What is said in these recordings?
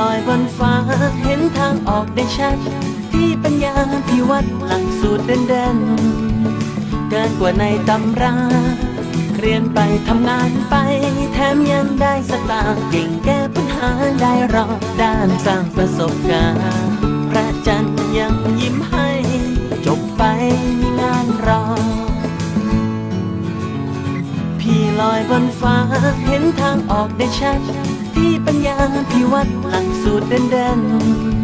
ลอยบนฟ้า เห็นทางออกได้ชัด ที่ปัญญาพิวัตรหลักสูตรเด่นๆเกินกว่าในตำราเรียนไปทำงานไป แถมยังได้สตางค์เก่งแก้ปัญหาได้รอบด้านสร้างประสบการณ์พระจันทร์ยังยิ้มให้ จบไปมีงานรอ พี่ลอยบนฟ้าเห็นทางออกได้ชัดที่ พิวัตรหลักสูตรเด่น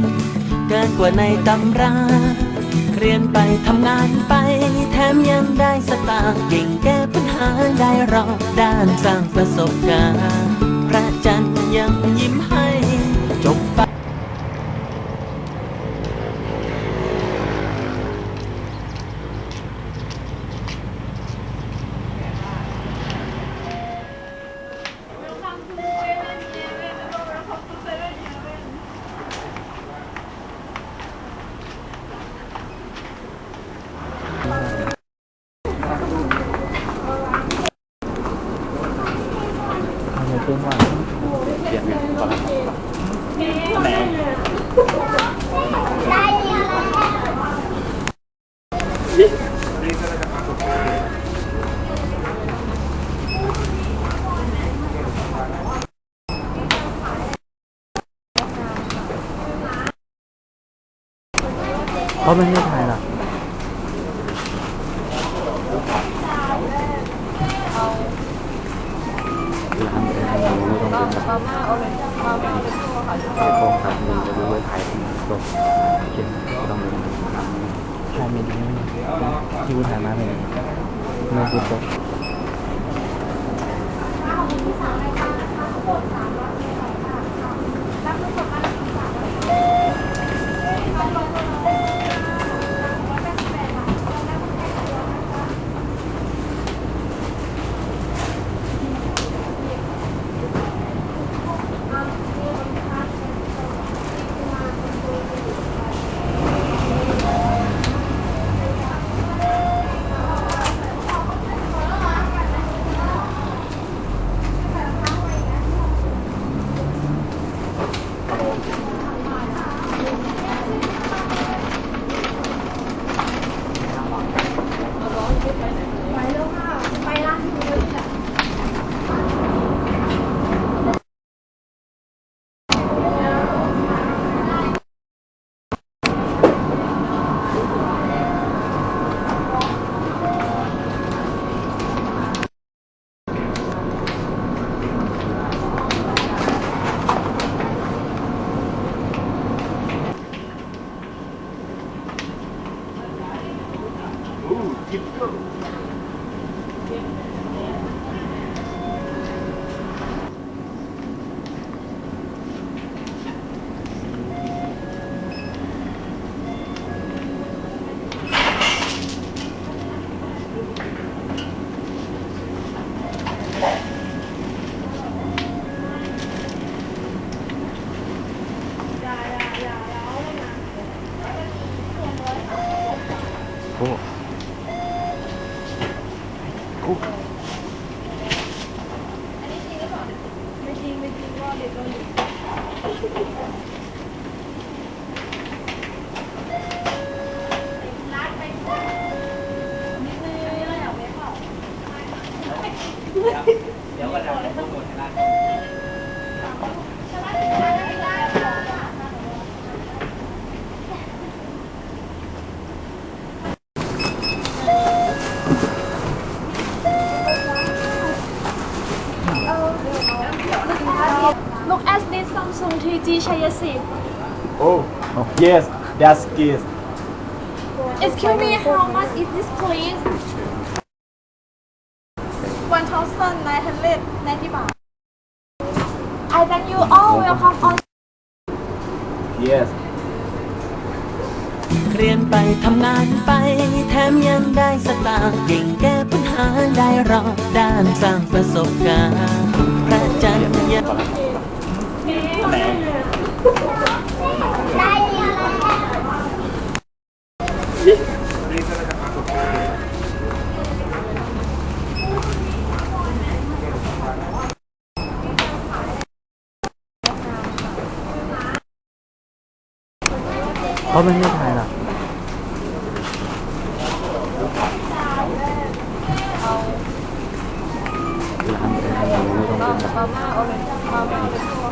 ๆเกินกว่าในตำราเรียนไปทำงานไป แถมยังได้สตางค์เก่งแก้ปัญหาได้รอบด้านสร้างประสบการณ์ เขาไม่ได้ถ่ายหรอร้านแต่รู้ต้องเป็นแบบมาม่าโอเรนจ์มาม่าเป็นตัวค่ะไอโฟนครับมีจะรู้ว่าถ่ายที่ตกเขียนต้องเป็นถ่ายไม่ดีที่คุณถ่ายมาเป็นไม่สุดตก โอ้โอ้ เดี๋ยวก็จะโปรโมทให้ร้าน Look at this Samsung 3G ชัยสิทธิ์ Oh yes that's good Excuse me how much is this please 1,990บาท I thank you all welcome on yes เรียนไปทำงานไป แถมยังได้สตางค์เก่งแก้ปัญหาได้รอบด้านสร้างประสบการณ์ พระจันทร์ยัง อันไหนเขาไม่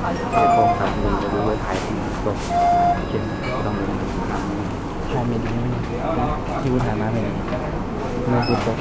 ให้ถ่ายหรอกร้านแต่เราม่ต้องเป็นแบบมาม่าโอเรนจ์มาม่าโอเรนจ์ค่ะเก็บโครงการเงินจะดูว่าถ่ายที่ตกเขียนไม่ต้องเนถ่ายม่ดีไม่ดีที่วุฒถ่ายมาไม่ดีไม่สุดตก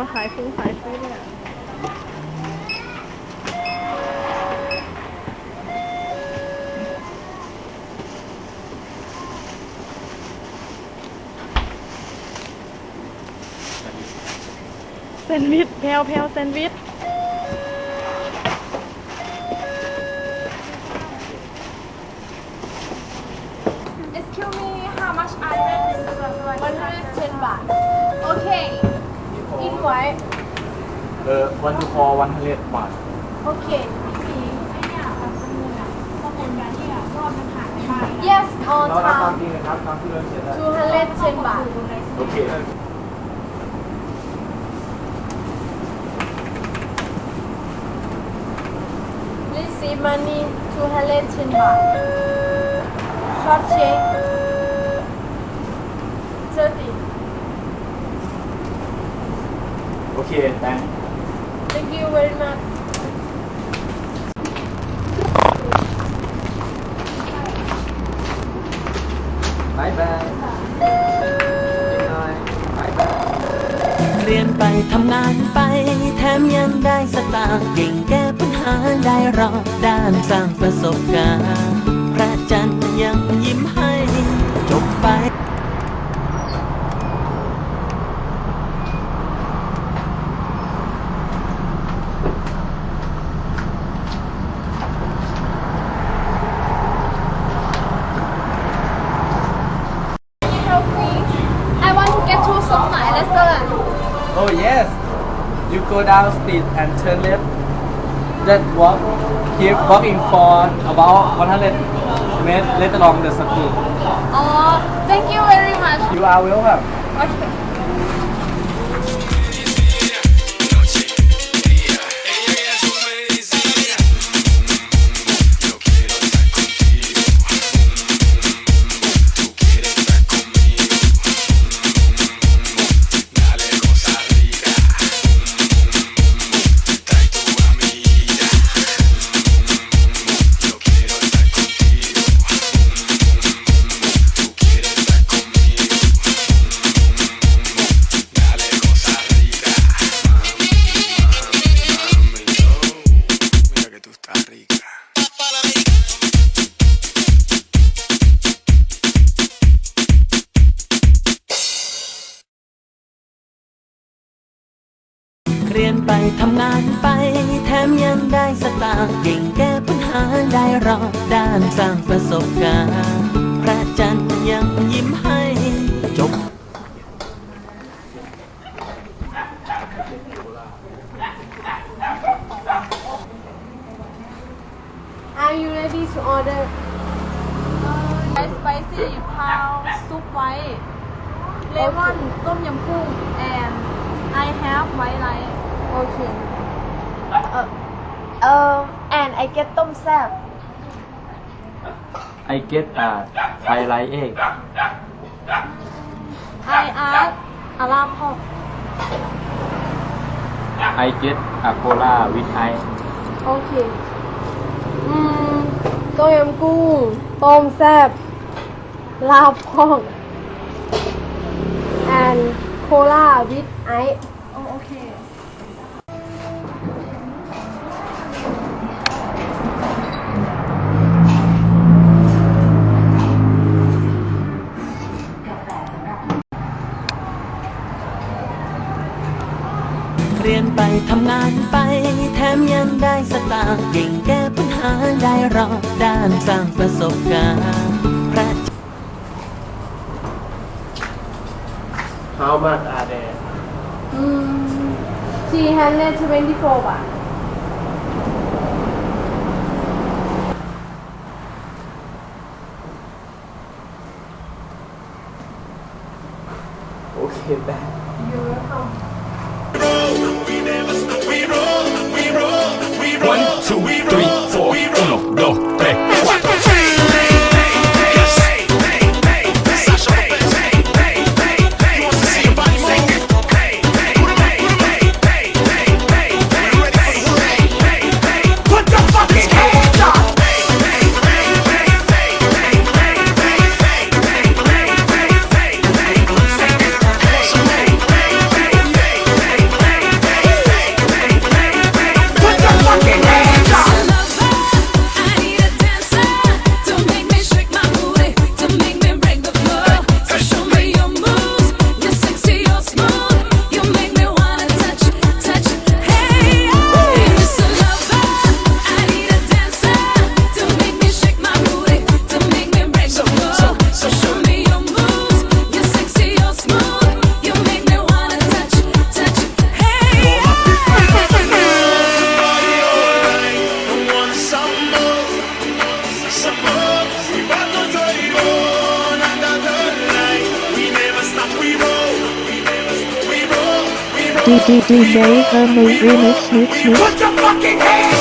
ม่มีใครมาขายฟุ้งขายซื้อเลยอะแซนด์วิชแพลวแพลวแซนด์วิช เออวันทูคอวันทะเลบาท Okay. Yes, on เรารับตาม time. จริงนะครับตามที่เราเขียนได้210 baht. โอเค Please see money 210 baht. Short check. 30. โอเคแตง Thank you very much. บายบายเล็กน้อย บายบายเรีรียนไปทำงานไป แถมยังได้สตางค์เก่งแก้ปัญหาได้รอบด้านสร้างประสบการณ์ พระจันทร์ยังยิ้มให้ จบไป Oh yes. You go down street and turn left. Then walk. Keep walking for about 100 meters along the school. oh thank you very much You are welcome. okay ทำงานไป แถมยังได้สตางค์เก่งแก้ปัญหาได้รอบด้านสร้างประสบการณ์พระจันทร์ยังยิ้มให้จบ Are you ready to order spicy พาวซุปไว้เลมอนต้มยำกุ้ง and I have white rice okay เออเออ and I get ต้มแซ่บ I get a Thai like egg. I ask อาราพอก I get a cola with ice. โอเค อืมต้มยำกุ้ง ต้มแซ่บ ลาบพอก and cola with ice นไปทำงานไป แถมยังได้สตางค์เก่งแก้ปัญหาได้รอบด้านสร้างประสบการณ์พระ How much are they อืม424บาท Okay, bad. DJ Hermes Remix Mix Mix. Put the fucking hands